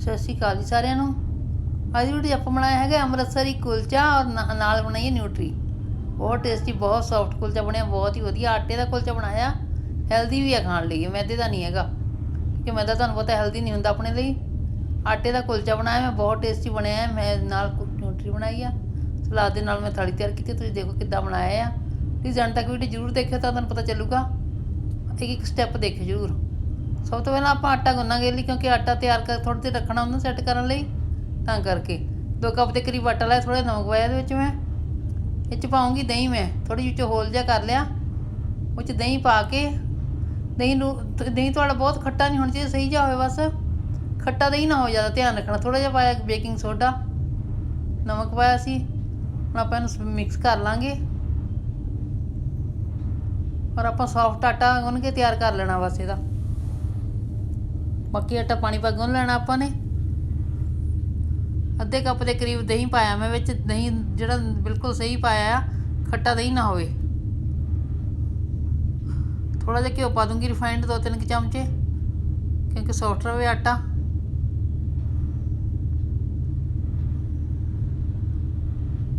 ਸਤਿ ਸ਼੍ਰੀ ਅਕਾਲ ਜੀ ਸਾਰਿਆਂ ਨੂੰ। ਅੱਜ ਦੀ ਵੀਡੀਓ ਆਪਾਂ ਬਣਾਇਆ ਹੈਗਾ ਅੰਮ੍ਰਿਤਸਰੀ ਕੁਲਚਾ ਔਰ ਨਾ- ਨਾਲ ਬਣਾਈ ਹੈ ਨਿਊਟਰੀ। ਬਹੁਤ ਟੇਸਟੀ ਬਹੁਤ ਸੌਫਟ ਕੁਲਚਾ ਬਣਿਆ, ਬਹੁਤ ਹੀ ਵਧੀਆ। ਆਟੇ ਦਾ ਕੁਲਚਾ ਬਣਾਇਆ। ਹੈਲਦੀ ਵੀ ਹੈ ਖਾਣ ਲਈ, ਮੈਦੇ ਦਾ ਨਹੀਂ ਹੈਗਾ। ਕਿ ਮੈਦਾ ਤੁਹਾਨੂੰ ਪਤਾ ਹੈਲਦੀ ਨਹੀਂ ਹੁੰਦਾ ਆਪਣੇ ਲਈ। ਆਟੇ ਦਾ ਕੁਲਚਾ ਬਣਾਇਆ, ਮੈਂ ਬਹੁਤ ਟੇਸਟੀ ਬਣਿਆ। ਮੈਂ ਨਾਲ ਕੁ- ਨਿਊਟਰੀ ਬਣਾਈ ਆ। ਸਲਾਦ ਦੇ ਨਾਲ ਮੈਂ ਥਾਲੀ ਤਿਆਰ ਕੀਤੀ, ਤੁਸੀਂ ਦੇਖੋ ਕਿੱਦਾਂ ਬਣਾਇਆ ਆ। ਪਲੀਜ਼ ਅੰਤ ਤੱਕ ਵੀਡੀਓ ਜ਼ਰੂਰ ਦੇਖਿਓ ਤਾਂ ਤੁਹਾਨੂੰ ਪਤਾ ਚੱਲੂਗਾ। ਇੱਕ ਇੱਕ ਸਟੈਪ ਦੇਖਿਓ ਜ਼ਰੂਰ। ਸਭ ਤੋਂ ਪਹਿਲਾਂ ਆਪਾਂ ਆਟਾ ਗੁੰਨਾਂਗੇ ਲਈ, ਕਿਉਂਕਿ ਆਟਾ ਤਿਆਰ ਕਰ ਥੋੜੀ ਦੇਰ ਰੱਖਣਾ ਉਹਨੂੰ ਸੈੱਟ ਕਰਨ ਲਈ, ਤਾਂ ਕਰਕੇ। ਦੋ ਕੱਪ ਦੇ ਕਰੀਬ ਆਟਾ ਲਾਇਆ ਥੋੜਾ ਨਮਕ ਪਾਇਆ ਇਹਦੇ ਵਿੱਚ ਮੈਂ। ਇਹ ਚ ਪਾਉਂਗੀ ਦਹੀਂ ਮੈਂ ਥੋੜੀ ਜਿਹੀ ਹੋਲ ਜਿਹਾ ਕਰ ਲਿਆ। ਉਹ ਚ ਦਹੀਂ ਪਾ ਕੇ, ਦਹੀਂ ਨੂੰ, ਦਹੀਂ ਤੁਹਾਡਾ ਬਹੁਤ ਖੱਟਾ ਨਹੀਂ ਹੋਣਾ ਚਾਹੀਦਾ, ਸਹੀ ਜਿਹਾ ਹੋਵੇ ਬਸ। ਖੱਟਾ ਦਹੀਂ ਨਾ ਹੋ ਜ਼ਿਆਦਾ, ਧਿਆਨ ਰੱਖਣਾ। ਥੋੜਾ ਜਿਹਾ ਪਾਇਆ ਬੇਕਿੰਗ ਸੋਡਾ, ਨਮਕ ਪਾਇਆ ਸੀ। ਹੁਣ ਆਪਾਂ ਇਹਨੂੰ ਮਿਕਸ ਕਰ ਲਾਂਗੇ। ਔਰ ਆਪਾਂ ਸੌਫਟ ਆਟਾ ਗੁੰਨ ਕੇ ਤਿਆਰ ਕਰ ਲੈਣਾ ਬਸ ਇਹਦਾ। ਬਾਕੀ ਆਟਾ ਪਾਣੀ ਪਾ ਗੁੰਨ ਲੈਣਾ ਆਪਾਂ ਨੇ। ਅੱਧੇ ਕੱਪ ਦੇ ਕਰੀਬ ਦਹੀਂ ਪਾਇਆ ਮੈਂ ਵਿੱਚ, ਦਹੀਂ ਜਿਹੜਾ ਬਿਲਕੁਲ ਸਹੀ ਪਾਇਆ ਆ, ਖੱਟਾ ਦਹੀਂ ਨਾ ਹੋਵੇ। ਥੋੜਾ ਜਿਹਾ ਘਿਓ ਪਾ ਦੂੰਗੀ ਰਿਫਾਈਨਡ ਦੋ ਤਿੰਨ ਕੁ ਚਮਚੇ, ਕਿਉਂਕਿ ਸੌਫਟ ਰਵੇ ਆਟਾ।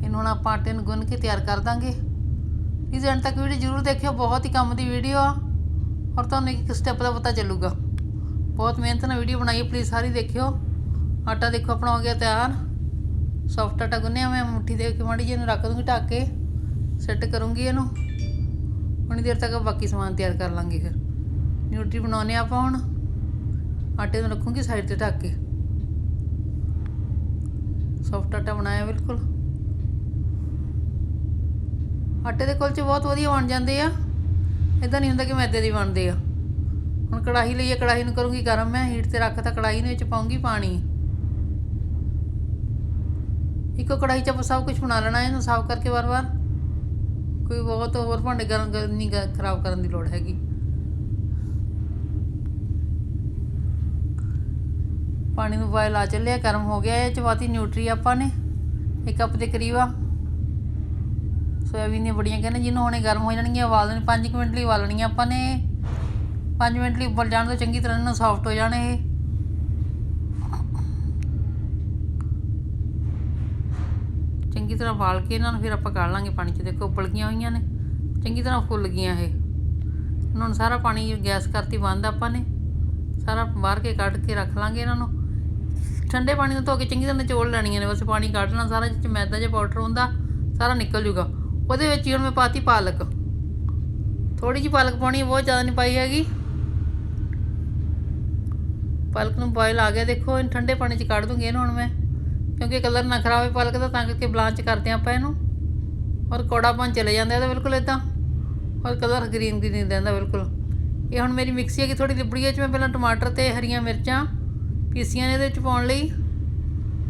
ਇਹਨੂੰ ਹੁਣ ਆਪਾਂ ਆਟੇ ਨੂੰ ਗੁੰਨ ਕੇ ਤਿਆਰ ਕਰ ਦਾਂਗੇ। ਇਸ ਐਂਡ ਤੱਕ ਵੀਡੀਓ ਜ਼ਰੂਰ ਦੇਖਿਓ, ਬਹੁਤ ਹੀ ਕੰਮ ਦੀ ਵੀਡੀਓ ਆ। ਔਰ ਤੁਹਾਨੂੰ ਇੱਕ ਸਟੈਪ ਦਾ ਪਤਾ ਚੱਲੂਗਾ। ਬਹੁਤ ਮਿਹਨਤ ਨਾਲ ਵੀਡੀਓ ਬਣਾਈ ਪਲੀਜ਼ ਸਾਰੀ ਦੇਖਿਓ। ਆਟਾ ਦੇਖੋ, ਆਪਣਾ ਹੋ ਗਿਆ ਤਿਆਰ। ਸੌਫਟ ਆਟਾ ਗੁੰਨਿਆ ਮੈਂ, ਮੁੱਠੀ ਦੇ ਕੇ ਮਾੜੀ ਜੀ ਇਹਨੂੰ ਰੱਖ ਦੂੰਗੀ, ਢੱਕ ਕੇ। ਸੈੱਟ ਕਰੂੰਗੀ ਇਹਨੂੰ। ਉਨੀ ਦੇਰ ਤੱਕ ਬਾਕੀ ਸਮਾਨ ਤਿਆਰ ਕਰ ਲਾਂਗੇ ਫਿਰ। ਨਿਊਟਰੀ ਬਣਾਉਣੇ ਆਪਾਂ ਹੁਣ। ਆਟੇ ਨੂੰ ਰੱਖੂੰਗੀ ਸਾਈਡ ਤੇ ਢੱਕ ਕੇ। ਸੌਫਟ ਆਟਾ ਬਣਾਇਆ ਬਿਲਕੁਲ। ਆਟੇ ਦੇ ਕੁਲਚੇ ਬਹੁਤ ਵਧੀਆ ਬਣ ਜਾਂਦੇ ਆ। ਇਦਾਂ ਨਹੀਂ ਹੁੰਦਾ ਕਿ ਮੈਦੇ ਦੇ ਬਣਦੇ ਆ। ਹੁਣ ਕੜਾਹੀ ਲਈਏ ਕੜਾਹੀ ਨੂੰ ਕਰੂੰਗੀ ਗਰਮ, ਮੈਂ ਹੀਟ ਤੇ ਰੱਖਤਾ ਕੜਾਹੀ ਦੇ ਵਿੱਚ ਪਾਉਂਗੀ ਪਾਣੀ। ਇੱਕੋ ਕੜਾਹੀ 'ਚ ਆਪਾਂ ਸਭ ਕੁਝ ਬਣਾ ਲੈਣਾ, ਇਹਨੂੰ ਸਾਫ਼ ਕਰਕੇ ਵਾਰ-ਵਾਰ। ਕੋਈ ਬਹੁਤ ਹੋਰ ਭਾਂਡੇ ਗਰਮ ਨਹੀਂ ਖਰਾਬ ਕਰਨ ਦੀ ਲੋੜ ਹੈਗੀ। ਪਾਣੀ ਨੂੰ ਬੋਇਲ ਆ ਚੱਲਿਆ, ਗਰਮ ਹੋ ਗਿਆ, ਇਹ ਚਪਾਤੀ ਨਿਊਟਰੀ ਆਪਾਂ ਨੇ, ਇੱਕ ਕੱਪ ਦੇ ਕਰੀਬ ਆ। ਸੋਇਆਬੀਨ ਦੀਆਂ ਬੜੀਆਂ ਕਹਿੰਦੇ ਜਿਹਨੂੰ ਹੁਣੇ ਗਰਮ ਹੋ ਜਾਣਗੀਆਂ, ਉਬਾਲ ਦੇਣੀ 5 ਮਿੰਟ ਲਈ ਉਬਾਲਣੀਆਂ ਆਪਾਂ ਨੇ। 5 ਮਿੰਟ ਲਈ ਉਬਲ ਜਾਣ ਤੋਂ ਚੰਗੀ ਤਰ੍ਹਾਂ ਇਹਨਾਂ ਸੌਫਟ ਹੋ ਜਾਣ ਇਹ। ਚੰਗੀ ਤਰ੍ਹਾਂ ਉਬਾਲ ਕੇ ਇਹਨਾਂ ਨੂੰ ਫਿਰ ਆਪਾਂ ਕੱਢ ਲਾਂਗੇ ਪਾਣੀ 'ਚ। ਦੇਖੋ ਉਬਲ ਗਈਆਂ ਹੋਈਆਂ ਨੇ। ਚੰਗੀ ਤਰ੍ਹਾਂ ਫੁੱਲ ਗਈਆਂ ਇਹ। ਇਹਨਾਂ ਨੂੰ ਸਾਰਾ ਪਾਣੀ ਗੈਸ ਕਰਤੀ ਬੰਦ ਆਪਾਂ ਨੇ। ਸਾਰਾ ਬਾਹਰ ਕੇ ਕੱਢ ਕੇ ਰੱਖ ਲਾਂਗੇ ਇਹਨਾਂ ਨੂੰ। ਠੰਡੇ ਪਾਣੀ ਨਾਲ ਧੋ ਕੇ ਚੰਗੀ ਤਰ੍ਹਾਂ ਨਿਚੋੜ ਲੈਣੀਆਂ ਨੇ। ਬਸ ਪਾਣੀ ਕੱਢਣਾ ਸਾਰਾ ਜਿਹ 'ਚ ਮੈਦਾ ਜਿਹਾ ਪਾਊਡਰ ਹੁੰਦਾ, ਸਾਰਾ ਨਿਕਲ ਜੂਗਾ। ਉਹਦੇ ਵਿੱਚ ਹੀ ਹੁਣ ਮੈਂ ਪਾਤੀ ਪਾਲਕ। ਥੋੜੀ ਜਿਹੀ ਪਾਲਕ ਪਾਉਣੀ ਬਹੁਤ ਜ਼ਿਆਦਾ ਨਹੀਂ ਪਾਈ ਹੈਗੀ। ਪਾਲਕ ਨੂੰ ਬੋਇਲ ਆ ਗਿਆ, ਦੇਖੋ, ਇਹਨੂੰ ਠੰਡੇ ਪਾਣੀ 'ਚ ਕੱਢ ਦੂੰਗੀ ਇਹਨੂੰ ਹੁਣ ਮੈਂ, ਕਿਉਂਕਿ ਕਲਰ ਨਾ ਖਰਾਬ ਹੋਵੇ ਪਾਲਕ ਦਾ, ਤਾਂ ਕਰਕੇ ਬਲਾਂਚ ਕਰਦੇ ਹਾਂ ਆਪਾਂ ਇਹਨੂੰ। ਔਰ ਕੌੜਾਪਨ ਚਲੇ ਜਾਂਦਾ ਇਹਦਾ ਬਿਲਕੁਲ ਇਦਾਂ ਔਰ ਕਲਰ ਗ੍ਰੀਨ ਗ੍ਰੀਨ ਰਹਿੰਦਾ ਬਿਲਕੁਲ। ਇਹ ਹੁਣ ਮੇਰੀ ਮਿਕਸੀ ਹੈਗੀ ਥੋੜੀ ਲਿਬੜੀ ਹੈ ਚ ਮੈਂ ਪਹਿਲਾਂ ਟਮਾਟਰ ਤੇ ਹਰੀਆਂ ਮਿਰਚਾਂ ਪੀਸੀਆਂ ਨੇ ਇਹਦੇ ਵਿੱਚ ਪਾਉਣ ਲਈ।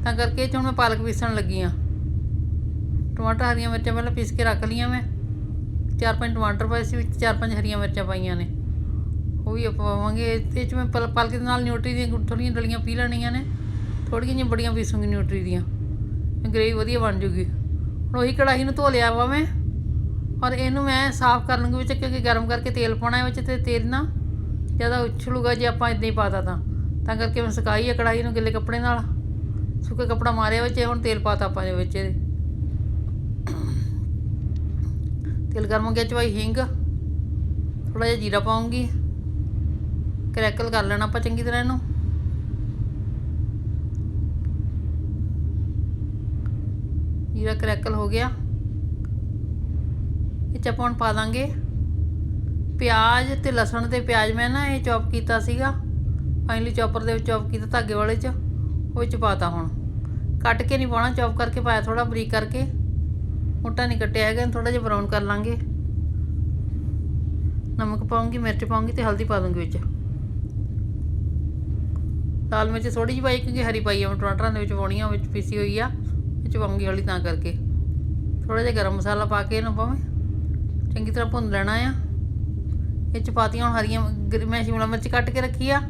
ਤਾਂ ਕਰਕੇ ਇਹ 'ਚ ਹੁਣ ਮੈਂ ਪਾਲਕ ਪੀਸਣ ਲੱਗੀ ਆ ਟਮਾਟਰ, ਹਰੀਆਂ ਮਿਰਚਾਂ ਪਹਿਲਾਂ ਪੀਸ ਕੇ ਰੱਖ ਲਈਆਂ ਮੈਂ। ਚਾਰ ਪੰਜ ਟਮਾਟਰ ਪਾਏ ਸੀ, ਵਿੱਚ ਚਾਰ ਪੰਜ ਹਰੀਆਂ ਮਿਰਚਾਂ ਪਾਈਆਂ ਨੇ। ਉਹ ਵੀ ਆਪਾਂ ਪਾਵਾਂਗੇ। ਇਹ 'ਚ ਮੈਂ ਪਲ ਪਾਲਕ ਦੇ ਨਾਲ ਨਿਊਟਰੀ ਦੀਆਂ ਥੋੜ੍ਹੀਆਂ ਡਲੀਆਂ ਪੀ ਲੈਣੀਆਂ ਨੇ। ਥੋੜ੍ਹੀਆਂ ਜਿਹੀਆਂ ਬੜੀਆਂ ਪੀਸੂੰਗੀ ਨਿਊਟਰੀ ਦੀਆਂ। ਗ੍ਰੇਵੀ ਵਧੀਆ ਬਣ ਜੂਗੀ। ਹੁਣ ਉਹੀ ਕੜਾਹੀ ਨੂੰ ਧੋ ਲਿਆ ਵਾ ਮੈਂ। ਔਰ ਇਹਨੂੰ ਮੈਂ ਸਾਫ਼ ਕਰਨ ਲੂੰਗੀ ਵਿੱਚ ਕਿਉਂਕਿ ਗਰਮ ਕਰਕੇ ਤੇਲ ਪਾਉਣਾ ਹੈ ਵਿੱਚ ਤੇ ਤੇਲ ਨਾ ਜ਼ਿਆਦਾ ਉਛਲੂਗਾ ਜੇ ਆਪਾਂ ਇਦਾਂ ਹੀ ਪਾਤਾ ਤਾਂ ਤਾਂ। ਕਰਕੇ ਮੈਂ ਸੁਕਾਈ ਹੈ ਕੜਾਹੀ ਨੂੰ ਗਿੱਲੇ ਕੱਪੜੇ ਨਾਲ। ਸੁੱਕੇ ਕੱਪੜਾ ਮਾਰਿਆ ਵਿੱਚ, ਹੁਣ ਤੇਲ ਪਾਤਾ ਆਪਾਂ ਦੇ ਵਿੱਚ ਇਹਦੇ। ਤੇਲ ਗਰਮ ਹੋ ਗਿਆ ਚ ਭਾਈ ਹਿੰਗ। ਥੋੜਾ ਜਿਹਾ ਜੀਰਾ ਪਾਉਂਗੀ ਕਰੈਕਲ ਕਰ ਲੈਣਾ ਆਪਾਂ ਚੰਗੀ ਤਰ੍ਹਾਂ ਇਹਨੂੰ। ਜੀਰਾ ਕਰੈਕਲ ਹੋ ਗਿਆ। ਇਹ 'ਚ ਆਪਾਂ ਹੁਣ ਪਾ ਦਾਂਗੇ। ਪਿਆਜ਼ ਤੇ ਲਸਣ ਤੇ ਪਿਆਜ਼ ਮੈਂ ਨਾ ਇਹ ਚੌਪ ਕੀਤਾ ਸੀਗਾ। ਫਾਈਨਲੀ ਚੌਪਰ ਦੇ ਵਿੱਚ ਚੌਪ ਕੀਤਾ ਧਾਗੇ ਵਾਲੇ 'ਚ। ਉਹ ਵਿੱਚ ਪਾਤਾ ਹੁਣ। ਕੱਟ ਕੇ ਨਹੀਂ ਪਾਉਣਾ, ਚੌਪ ਕਰਕੇ ਪਾਇਆ ਥੋੜਾ ਬਰੀਕ ਕਰਕੇ। ਮੋਟਾ ਨਹੀਂ ਕੱਟਿਆ ਹੈਗਾ ਥੋੜਾ ਜਿਹਾ ਬਰਾਊਨ ਕਰ ਲਾਂਗੇ। ਨਮਕ ਪਾਉਂਗੀ, ਮਿਰਚ ਪਾਉਂਗੀ ਤੇ ਹਲਦੀ ਪਾ ਦੂੰਗੀ ਵਿੱਚ। ਦਾਲ ਮਿਰਚ ਥੋੜੀ ਜਿਹੀ ਪਾਈ, ਕਿਉਂਕਿ ਹਰੀ ਪਾਈ ਆ ਮੈਂ ਟਮਾਟਰਾਂ ਦੇ ਵਿੱਚ ਪਾਉਣੀ ਆ ਵਿੱਚ ਪੀਸੀ ਹੋਈ ਆ, ਵਿੱਚ ਪਾਉਂਗੀ ਹੌਲੀ ਤਾਂ ਕਰਕੇ। ਥੋੜਾ ਜਿਹਾ ਗਰਮ ਮਸਾਲਾ ਪਾ ਕੇ ਇਹਨੂੰ ਪਾਵੇਂ। ਚੰਗੀ ਤਰ੍ਹਾਂ ਭੁੰਨ ਲੈਣਾ ਆ। ਇਹ 'ਚ ਪਾਤੀਆਂ ਹੁਣ ਹਰੀਆਂ ਗਰ- ਮੈਂ ਸ਼ਿਮਲਾ ਮਿਰਚ ਕੱਟ ਕੇ ਰੱਖੀ ਆ,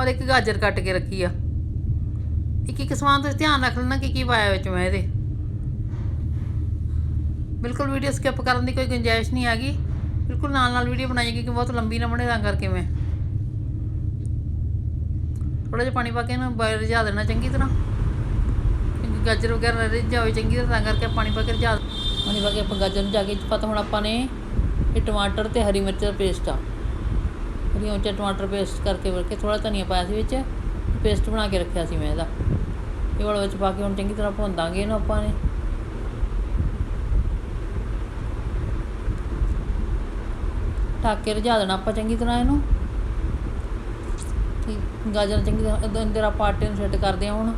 ਔਰ ਇੱਕ ਗਾਜਰ ਕੱਟ ਕੇ ਰੱਖੀ ਆ। ਇੱਕ ਇੱਕ ਸਮਾਨ ਤੁਸੀਂ ਧਿਆਨ ਰੱਖ ਲੈਣਾ ਕਿ ਕੀ ਪਾਇਆ ਵਿੱਚ ਮੈਂ ਇਹਦੇ। ਬਿਲਕੁਲ ਵੀਡੀਓ ਸਕਿਪ ਕਰਨ ਦੀ ਕੋਈ ਗੁੰਜਾਇਸ਼ ਨਹੀਂ ਹੈਗੀ। ਬਿਲਕੁਲ ਨਾਲ ਨਾਲ ਵੀਡੀਓ ਬਣਾਈ ਕਿਉਂਕਿ ਬਹੁਤ ਲੰਬੀ ਨਾ ਬਣੇ ਤਾਂ ਕਰਕੇ ਮੈਂ। ਥੋੜਾ ਜਿਹਾ ਪਾਣੀ ਪਾ ਕੇ ਇਹਨੂੰ ਬਾਇਲ ਰਿਝਾ ਦੇਣਾ ਚੰਗੀ ਤਰ੍ਹਾਂ। ਕਿਉਂਕਿ ਗਾਜਰ ਵਗੈਰਾ ਰਿਝ ਜਾਵੇ ਚੰਗੀ ਤਰ੍ਹਾਂ, ਤਾਂ ਕਰਕੇ ਪਾਣੀ ਪਾ ਕੇ ਰਿਝਾ ਪਾਣੀ ਪਾ ਕੇ ਆਪਾਂ ਗਾਜਰ ਨੂੰ ਜਾ ਕੇ ਪਤਾ ਹੁਣ ਆਪਾਂ ਨੇ ਇਹ ਟਮਾਟਰ ਤੇ ਹਰੀ ਮਿਰਚ ਦਾ ਪੇਸਟ ਆ। ਹਰੀਆਂ ਮਿਰਚ ਟਮਾਟਰ ਪੇਸਟ ਕਰਕੇ ਵਰ ਥੋੜਾ ਧਨੀਆ ਪਾਇਆ ਸੀ ਵਿੱਚ, ਪੇਸਟ ਬਣਾ ਕੇ ਰੱਖਿਆ ਸੀ ਮੈਂ ਇਹਦਾ। ਇਹ ਵਾਲਾ ਵਿੱਚ ਪਾ ਕੇ ਹੁਣ ਚੰਗੀ ਤਰ੍ਹਾਂ ਭੁੰਦਾਂਗੇ ਇਹਨੂੰ ਆਪਾਂ ਨੇ। ਢੱਕ ਕੇ ਰਝਾ ਦੇਣਾ ਆਪਾਂ ਚੰਗੀ ਤਰ੍ਹਾਂ ਇਹਨੂੰ। ਗਾਜਰ ਚੰਗੀ ਤਰ੍ਹਾਂ ਇਦਾਂ ਅੰਦਰ ਆਪਾਂ ਆਟੇ ਨੂੰ ਸੈੱਟ ਕਰਦੇ ਹਾਂ ਹੁਣ।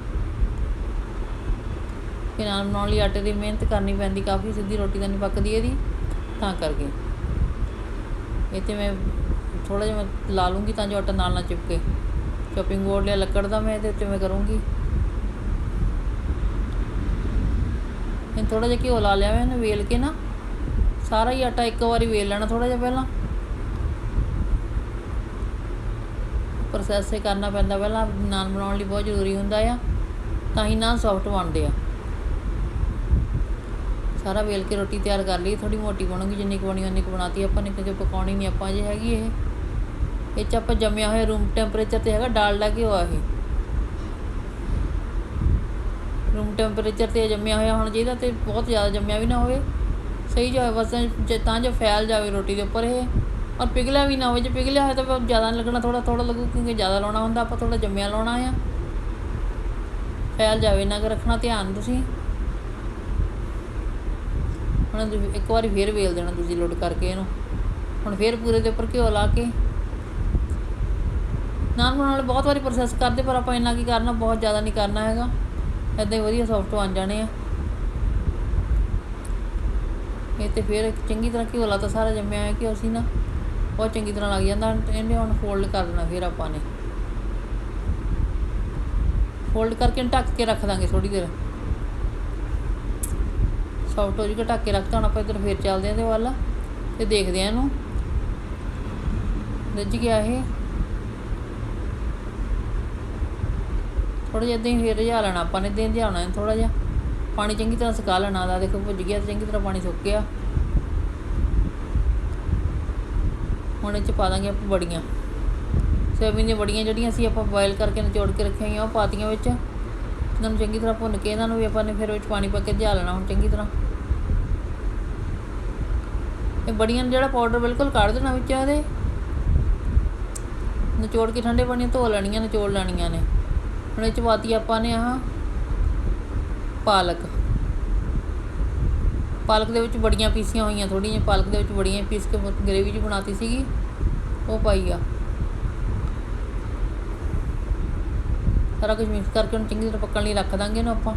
ਕਿ ਨਾਲ ਬਣਾਉਣ ਲਈ ਆਟੇ ਦੀ ਮਿਹਨਤ ਕਰਨੀ ਪੈਂਦੀ, ਕਾਫੀ ਸਿੱਧੀ ਰੋਟੀ ਤਾਂ ਨਹੀਂ ਪੱਕਦੀ ਇਹਦੀ, ਤਾਂ ਕਰਕੇ। ਇਹ 'ਤੇ ਮੈਂ ਥੋੜਾ ਜਿਹਾ ਮੈਂ ਲਾ ਲੂੰਗੀ ਤਾਂ ਜੋ ਆਟਾ ਨਾਲ ਨਾ ਚਿਪਕੇ। ਚੋਪਿੰਗ ਬੋਰਡ ਲਿਆ ਲੱਕੜ ਦਾ ਮੈਂ ਇਹਦੇ ਉੱਤੇ ਮੈਂ ਕਰੂੰਗੀ। ਇਹ ਥੋੜਾ ਜਿਹਾ ਘਿਓ ਲਾ ਲਿਆ ਮੈਂ ਇਹਨੂੰ ਵੇਲ ਕੇ ਨਾ, ਸਾਰਾ ਹੀ ਆਟਾ ਇੱਕ ਵਾਰੀ ਵੇਲ ਲੈਣਾ ਥੋੜਾ ਜਿਹਾ ਪਹਿਲਾਂ। ਪ੍ਰੋਸੈਸ ਇਹ ਕਰਨਾ ਪੈਂਦਾ, ਪਹਿਲਾਂ ਨਾਨ ਬਣਾਉਣ ਲਈ ਬਹੁਤ ਜ਼ਰੂਰੀ ਹੁੰਦਾ ਆ, ਤਾਂ ਹੀ ਨਾਨ ਸੌਫਟ ਬਣਦੇ ਆ। ਸਾਰਾ ਵੇਲ ਕੇ ਰੋਟੀ ਤਿਆਰ ਕਰ ਲਈ ਥੋੜੀ ਮੋਟੀ ਬਣੂਗੀ, ਜਿੰਨੀ ਕੁ ਬਣੀ ਉਨੀ ਕੁ ਬਣਾਤੀ ਆਪਾਂ ਨੇ ਕਿਤੇ ਪਕਾਉਣੀ ਨਹੀਂ ਆਪਾਂ ਜੇ ਹੈਗੀ ਇਹ। ਇਹ 'ਚ ਆਪਾਂ ਜੰਮਿਆ ਹੋਇਆ ਰੂਮ ਟੈਂਪਰੇਚਰ ਤੇ ਹੈਗਾ, ਡਾਲਡਾ ਘਿਓ ਆ ਇਹ? ਰੂਮ ਟੈਂਪਰੇਚਰ ਤੇ ਜੰਮਿਆ ਹੋਇਆ ਹੋਣਾ ਚਾਹੀਦਾ ਤੇ ਬਹੁਤ ਜ਼ਿਆਦਾ ਜੰਮਿਆ ਵੀ ਨਾ ਹੋਵੇ, ਸਹੀ ਜਿਹਾ ਬਸ ਜੇ ਤਾਂ ਜੋ ਫੈਲ ਜਾਵੇ ਰੋਟੀ ਦੇ ਉੱਪਰ ਇਹ। ਔਰ ਪਿਘਲਿਆ ਵੀ ਨਾ ਹੋਵੇ, ਜੇ ਪਿਘਲਿਆ ਹੋਇਆ ਤਾਂ ਜ਼ਿਆਦਾ ਨਹੀਂ ਲੱਗਣਾ ਥੋੜਾ ਥੋੜਾ ਲੱਗੂ, ਕਿਉਂਕਿ ਜ਼ਿਆਦਾ ਲਾਉਣਾ ਹੁੰਦਾ, ਆਪਾਂ ਥੋੜਾ ਜੰਮਿਆ ਲਾਉਣਾ ਆ। ਫੈਲ ਜਾਵੇ ਨਾ ਕਿ ਰੱਖਣਾ ਧਿਆਨ ਤੁਸੀਂ। ਹੁਣ ਇੱਕ ਵਾਰੀ ਫੇਰ ਵੇਲ ਦੇਣਾ ਤੁਸੀਂ ਲੋਡ ਕਰਕੇ ਇਹਨੂੰ। ਹੁਣ ਫੇਰ ਪੂਰੇ ਦੇ ਉੱਪਰ ਘਿਓ ਲਾ ਕੇ। ਨਾਨ ਬਣਾਉਣ ਵਾਲੇ ਬਹੁਤ ਵਾਰੀ ਪ੍ਰੋਸੈਸ ਕਰਦੇ, ਪਰ ਆਪਾਂ ਇੰਨਾ ਕੀ ਕਰਨਾ, ਬਹੁਤ ਜ਼ਿਆਦਾ ਨਹੀਂ ਕਰਨਾ ਹੈਗਾ। ਇੱਦਾਂ ਹੀ ਵਧੀਆ ਸੌਫਟ ਬਣ ਜਾਣੇ ਆ। ਇਹ ਤੇ ਫਿਰ ਚੰਗੀ ਤਰ੍ਹਾਂ ਘਿਓ ਲਾ ਤਾਂ ਸਾਰਾ ਜੰਮਿਆ ਹੋਇਆ ਘਿਓ ਸੀ ਨਾ ਬਹੁਤ ਚੰਗੀ ਤਰ੍ਹਾਂ ਲੱਗ ਜਾਂਦਾ ਇਹਨੇ ਹੁਣ ਫੋਲਡ ਕਰ ਦੇਣਾ ਫਿਰ ਆਪਾਂ ਨੇ। ਫੋਲਡ ਕਰਕੇ ਢੱਕ ਕੇ ਰੱਖ ਦਾਂਗੇ ਥੋੜੀ ਦੇਰ। ਸੌਫਟ ਹੋ ਜੂਗਾ, ਢੱਕ ਕੇ ਰੱਖਤਾ ਹੁਣ ਆਪਾਂ ਇੱਧਰ ਫੇਰ ਚੱਲਦੇ ਆਂ ਇਹਦੇ ਵੱਲ ਤੇ ਦੇਖਦੇ ਆਂ ਇਹਨੂੰ। ਰਿੱਝ ਗਿਆ ਇਹ। ਥੋੜਾ ਜਿਹਾ ਇੱਦਾਂ ਹੀ ਫੇਰ ਰਿਝਾ ਲੈਣਾ, ਆਪਾਂ ਨੇ ਇੱਦਾਂ ਹੀ ਰਿਝਾਉਣਾ ਥੋੜਾ ਜਿਹਾ ਪਾਣੀ ਚੰਗੀ ਤਰ੍ਹਾਂ ਸੁਕਾ ਲੈਣਾ ਦਾ ਦੇਖੋ ਭੁੱਜ ਗਿਆ ਤੇ ਚੰਗੀ ਤਰ੍ਹਾਂ ਪਾਣੀ ਸੁੱਕ ਗਿਆ। ਹੁਣ ਇਹ ਚ ਪਾ ਦਾਂਗੇ ਆਪਾਂ ਬੜੀਆਂ ਸੋਇਆਬੀਨ ਦੀਆਂ ਬੜੀਆਂ ਜਿਹੜੀਆਂ ਸੀ ਆਪਾਂ ਬੋਇਲ ਕਰਕੇ ਨਿਚੋੜ ਕੇ ਰੱਖੀਆਂ ਹੋਈਆਂ, ਉਹ ਪਾਤੀਆਂ ਵਿੱਚ। ਇਹਨਾਂ ਨੂੰ ਚੰਗੀ ਤਰ੍ਹਾਂ ਭੁੰਨ ਕੇ ਇਹਨਾਂ ਨੂੰ ਵੀ ਆਪਾਂ ਨੇ ਫਿਰ ਵਿੱਚ ਪਾਣੀ ਪਾ ਕੇ ਰਿਝਾ ਲੈਣਾ ਹੁਣ ਚੰਗੀ ਤਰ੍ਹਾਂ। ਇਹ ਬੜੀਆਂ ਨੂੰ ਜਿਹੜਾ ਪਾਊਡਰ ਬਿਲਕੁਲ ਕੱਢ ਦੇਣਾ ਵਿੱਚ ਇਹਦੇ। ਨਿਚੋੜ ਕੇ ਠੰਡੇ ਪਾਣੀ ਧੋ ਲੈਣੀਆਂ, ਨਿਚੋੜ ਲੈਣੀਆਂ ਨੇ। ਹੁਣ ਇਹ ਚ ਪਾਤੀ ਆਪਾਂ ਨੇ ਆਹ ਪਾਲਕ। ਪਾਲਕ ਦੇ ਵਿੱਚ ਬੜੀਆਂ ਪੀਸੀਆਂ ਹੋਈਆਂ ਥੋੜ੍ਹੀਆਂ ਜਿਹੀਆਂ ਪਾਲਕ ਦੇ ਵਿੱਚ ਬੜੀਆਂ ਪੀਸ ਕੇ ਗ੍ਰੇਵੀ ਜੀ ਬਣਾਤੀ ਸੀਗੀ, ਉਹ ਪਾਈ ਆ। ਸਾਰਾ ਕੁਝ ਮਿਕਸ ਕਰਕੇ ਉਹਨੂੰ ਚੰਗੀ ਤਰ੍ਹਾਂ ਪੱਕਣ ਲਈ ਰੱਖ ਦਾਂਗੇ ਇਹਨੂੰ ਆਪਾਂ।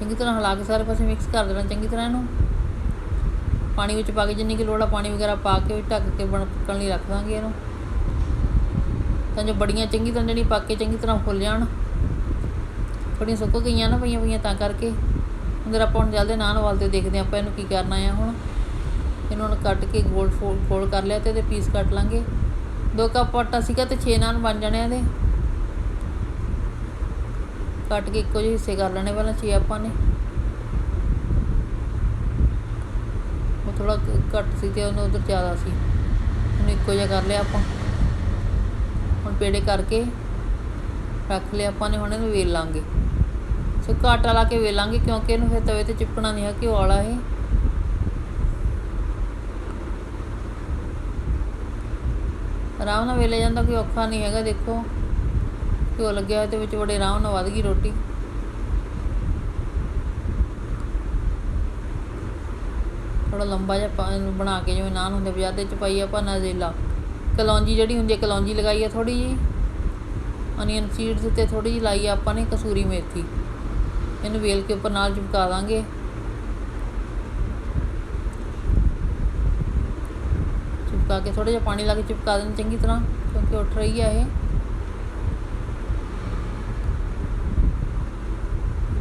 ਚੰਗੀ ਤਰ੍ਹਾਂ ਹਿਲਾ ਕੇ ਸਾਰੇ ਪਾਸੇ ਮਿਕਸ ਕਰ ਦੇਣਾ ਚੰਗੀ ਤਰ੍ਹਾਂ ਇਹਨੂੰ। ਪਾਣੀ ਵਿੱਚ ਪਾ ਕੇ ਜਿੰਨੀ ਕਿ ਲੋੜ ਆ ਪਾਣੀ ਵਗੈਰਾ ਪਾ ਕੇ ਵੀ ਢੱਕ ਕੇ ਬਣ ਪੱਕਣ ਲਈ ਰੱਖ ਦਾਂਗੇ ਇਹਨੂੰ। ਤਾਂ ਜੋ ਬੜੀਆਂ ਚੰਗੀ ਤਰ੍ਹਾਂ ਜਿਹੜੀ ਪੱਕ ਕੇ ਚੰਗੀ ਤਰ੍ਹਾਂ ਫੁੱਲ ਜਾਣ। ਥੋੜ੍ਹੀਆਂ ਸੁੱਕ ਗਈਆਂ ਨਾ ਪਈਆਂ ਪਈਆਂ ਤਾਂ ਕਰਕੇ। ਅੰਦਰ ਆਪਾਂ ਹੁਣ ਜਲਦੀ ਨਾਨ ਵਾਲ ਤੇ ਦੇਖਦੇ ਹਾਂ ਆਪਾਂ ਇਹਨੂੰ ਕੀ ਕਰਨਾ ਆ ਹੁਣ। ਇਹਨੂੰ ਹੁਣ ਕੱਟ ਕੇ ਗੋਲ ਫੋਲ ਫੋਲ ਕਰ ਲਿਆ ਤੇ ਇਹਦੇ ਪੀਸ ਕੱਟ ਲਾਂਗੇ। ਦੋ ਕੱਪ ਆਟਾ ਸੀਗਾ ਤੇ 6 ਨਾਨ ਬਣ ਜਾਣੇ ਇਹਦੇ। ਕੱਟ ਕੇ ਇੱਕੋ ਜਿਹੇ ਹਿੱਸੇ ਕਰ ਲੈਣੇ ਪਹਿਲਾਂ 6 ਆਪਾਂ ਨੇ। ਉਹ ਥੋੜਾ ਘੱਟ ਸੀ ਤੇ ਉਹਨੂੰ ਉਧਰ ਜ਼ਿਆਦਾ ਸੀ। ਉਹਨੂੰ ਇੱਕੋ ਜਿਹਾ ਕਰ ਲਿਆ ਆਪਾਂ। ਹੁਣ ਪੇੜੇ ਕਰਕੇ ਰੱਖ ਲਿਆ ਆਪਾਂ ਨੇ, ਹੁਣ ਇਹਨੂੰ ਵੇਲ ਲਾਂਗੇ। ਸੁੱਕਾ ਆਟਾ ਲਾ ਕੇ ਵੇਲਾਂਗੇ, ਕਿਉਂਕਿ ਇਹਨੂੰ ਫਿਰ ਤਵੇ ਤੇ ਚਿਪਕਣਾ ਨਹੀਂ ਹੈ, ਘਿਓ ਵਾਲਾ ਇਹ। ਆਰਾਮ ਨਾਲ ਵੇਲਿਆ ਜਾਂਦਾ, ਕੋਈ ਔਖਾ ਨਹੀਂ ਹੈਗਾ, ਦੇਖੋ। ਘਿਓ ਲੱਗਿਆ ਹੋਇਆ ਤੇ ਵਿੱਚ ਬੜੇ ਆਰਾਮ ਨਾਲ ਵੱਧ ਗਈ ਰੋਟੀ। ਥੋੜਾ ਲੰਬਾ ਜਿਹਾ ਬਣਾ ਕੇ ਜਿਵੇਂ ਨਾਨ ਹੁੰਦੇ, ਬਾਜ਼ਾਰ ਦੇ ਚ ਪਾਈ ਆਪਾਂ ਨਾਜ਼ੇਲਾ ਕਲੌਂਜੀ ਜਿਹੜੀ ਹੁੰਦੀ ਹੈ, ਕਲੌਂਜੀ ਲਗਾਈ ਆ ਥੋੜੀ ਜੀ ਅਨੀਅਨ ਸੀਡਸ ਤੇ ਥੋੜੀ ਜਿਹੀ ਲਾਈ ਆ ਆਪਾਂ ਨੇ ਕਸੂਰੀ ਮੇਥੀ। ਇਹਨੂੰ ਵੇਲ ਕੇ ਉੱਪਰ ਨਾਲ ਚਿਪਕਾ ਦਾਂਗੇ। ਚਿਪਕਾ ਕੇ ਥੋੜਾ ਜਿਹਾ ਪਾਣੀ ਲਾ ਕੇ ਚਿਪਕਾ ਦੇਣ ਚੰਗੀ ਤਰ੍ਹਾਂ, ਕਿਉਂਕਿ ਉੱਠ ਰਹੀ ਹੈ ਇਹ।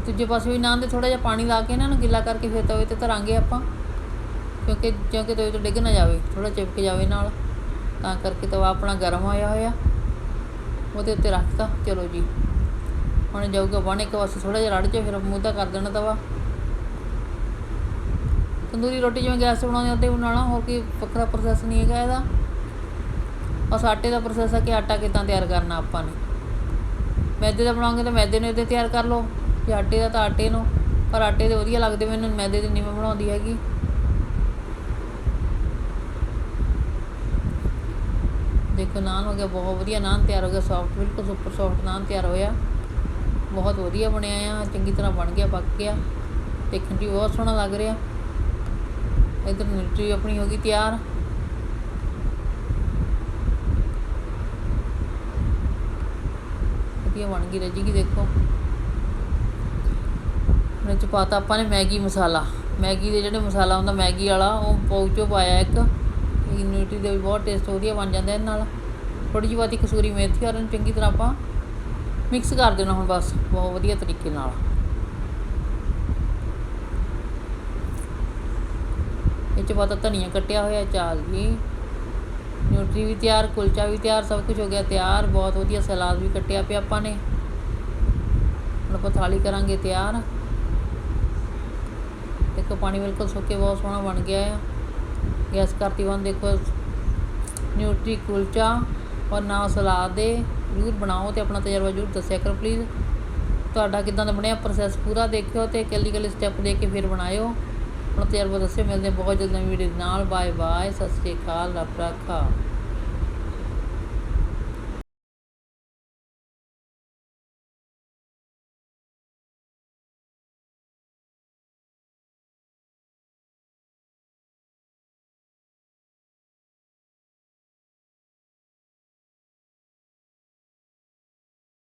ਦੂਜੇ ਪਾਸੇ ਵੀ ਨਾਨ ਦੇ ਥੋੜਾ ਜਿਹਾ ਪਾਣੀ ਲਾ ਕੇ ਇਹਨਾਂ ਨੂੰ ਗਿੱਲਾ ਕਰਕੇ ਫਿਰ ਤਵੇ ਤੇ ਧਰਾਂਗੇ ਆਪਾਂ। ਕਿਉਂਕਿ ਕਿਉਂਕਿ ਤਵੇ ਤੋਂ ਡਿੱਗ ਨਾ ਜਾਵੇ ਥੋੜਾ ਚਿਪਕ ਜਾਵੇ ਨਾਲ। ਤਾਂ ਕਰਕੇ ਤਵਾ ਆਪਣਾ ਗਰਮ ਹੋਇਆ ਹੋਇਆ। ਉਹਦੇ ਉੱਤੇ ਰੱਖਤਾ, ਚਲੋ ਜੀ। ਹੁਣ ਜਾਊਗਾ ਬਣ ਇੱਕ ਪਾਸੇ ਥੋੜਾ ਜਿਹਾ ਰੜ ਜਾ ਫਿਰ ਮੂੰਹ ਕਰ ਦੇਣਾ ਤਵਾ। ਤੰਦੂਰੀ ਰੋਟੀ ਜਿਵੇਂ ਗੈਸ 'ਤੇ ਬਣਾਉਂਦੇ ਉੱਤੇ ਬਣਾਉਣਾ ਹੋਰ ਕੋਈ ਵੱਖਰਾ ਪ੍ਰੋਸੈਸ ਨਹੀਂ ਹੈਗਾ ਇਹਦਾ। ਬਸ ਆਟੇ ਦਾ ਪ੍ਰੋਸੈਸ ਹੈ ਕਿ ਆਟਾ ਕਿੱਦਾਂ ਤਿਆਰ ਕਰਨਾ ਆਪਾਂ ਨੇ। ਮੈਦੇ ਦਾ ਬਣਾਉਂਗੇ ਤਾਂ ਮੈਦੇ ਨੂੰ ਇਹਦੇ ਤਿਆਰ ਕਰ ਲਓ, ਜੇ ਆਟੇ ਦਾ ਤਾਂ ਆਟੇ ਨੂੰ, ਪਰ ਆਟੇ ਦੇ ਵਧੀਆ ਲੱਗਦੇ ਮੈਨੂੰ ਮੈਦੇ ਦੇ ਨਹੀਂ ਮੈਂ ਬਣਾਉਂਦੀ ਹੈਗੀ। ਦੇਖੋ, ਨਾਨ ਹੋ ਗਿਆ, ਬਹੁਤ ਵਧੀਆ ਨਾਨ ਤਿਆਰ ਹੋ ਗਿਆ ਸੌਫਟ ਬਿਲਕੁਲ ਸੁਪਰ ਸੌਫਟ ਨਾਨ ਤਿਆਰ ਹੋਇਆ। ਬਹੁਤ ਵਧੀਆ ਬਣਿਆ ਆ, ਚੰਗੀ ਤਰ੍ਹਾਂ ਬਣ ਗਿਆ, ਪੱਕ ਗਿਆ, ਦੇਖਣ 'ਚ ਵੀ ਬਹੁਤ ਸੋਹਣਾ ਲੱਗ ਰਿਹਾ। ਇਧਰ ਨਿਊਟਰੀ ਆਪਣੀ ਹੋ ਗਈ ਤਿਆਰ। ਵਧੀਆ ਬਣ ਗਈ ਰੱਜੀਗੀ ਦੇਖੋ। ਉਹਨੇ ਚ ਪਾਤਾ ਆਪਾਂ ਨੇ ਮੈਗੀ ਮਸਾਲਾ। ਮੈਗੀ ਦੇ ਜਿਹੜੇ ਮਸਾਲਾ ਹੁੰਦਾ, ਮੈਗੀ ਵਾਲਾ, ਉਹ ਪਾਉਚੋ ਪਾਇਆ ਇੱਕ। ਨਿਊਟਰੀ ਦੇ ਵੀ ਬਹੁਤ ਟੇਸਟ ਵਧੀਆ ਬਣ ਜਾਂਦਾ ਇਹਦੇ ਨਾਲ। ਥੋੜੀ ਜਿਹੀ ਬਾਤੀ ਕਸੂਰੀ ਮੇਥੀ ਔਰ ਚੰਗੀ ਤਰ੍ਹਾਂ ਆਪਾਂ ਮਿਕਸ ਕਰ ਦੇਣਾ ਹੁਣ ਬਸ, ਬਹੁਤ ਵਧੀਆ ਤਰੀਕੇ ਨਾਲ। ਇਹ ਚ ਪਾਤਾ ਧਨੀਆ ਕੱਟਿਆ ਹੋਇਆ, ਚਾਲ ਜੀ। ਨਿਊਟਰੀ ਵੀ ਤਿਆਰ, ਕੁਲਚਾ ਵੀ ਤਿਆਰ, ਸਭ ਕੁਝ ਹੋ ਗਿਆ ਤਿਆਰ, ਬਹੁਤ ਵਧੀਆ ਸਲਾਦ ਵੀ ਕੱਟਿਆ ਪਿਆ ਆਪਾਂ ਨੇ। ਹੁਣ ਆਪਾਂ ਥਾਲੀ ਕਰਾਂਗੇ ਤਿਆਰ। ਦੇਖੋ, ਪਾਣੀ ਬਿਲਕੁਲ ਸੁੱਕੇ ਬਹੁਤ ਸੋਹਣਾ ਬਣ ਗਿਆ ਹੈ ਗੈਸ ਕਰਤੀ ਬੰਦ, ਦੇਖੋ। ਨਿਊਟਰੀ, ਕੁਲਚਾ ਔਰ ਨਾਲ ਸਲਾਦ ਦੇ। ਜ਼ਰੂਰ ਬਣਾਓ ਤੇ ਆਪਣਾ ਤਜਰਬਾ ਜ਼ਰੂਰ ਦੱਸਿਆ ਕਰੋ ਪਲੀਜ਼ ਤੁਹਾਡਾ ਕਿਦਾਂ ਦਾ ਬਣਿਆ ਪ੍ਰੋਸੈਸ ਪੂਰਾ ਦੇਖਿਓ ਤੇ ਕੱਲੀ ਕੱਲੀ ਸਟੈਪ ਦੇ ਕੇ ਫਿਰ ਬਣਾਇਓ। ਆਪਣਾ ਤਜਰਬਾ ਦੱਸਿਓ, ਮਿਲਦੇ ਹਾਂ ਬਹੁਤ ਜਲਦੀ ਨਵੀਂ ਵੀਡੀਓ ਦੇ ਨਾਲ। ਬਾਏ ਬਾਏ ਸਤਿ ਸ਼੍ਰੀ ਅਕਾਲ, ਰੱਬ ਰਾਖਾ।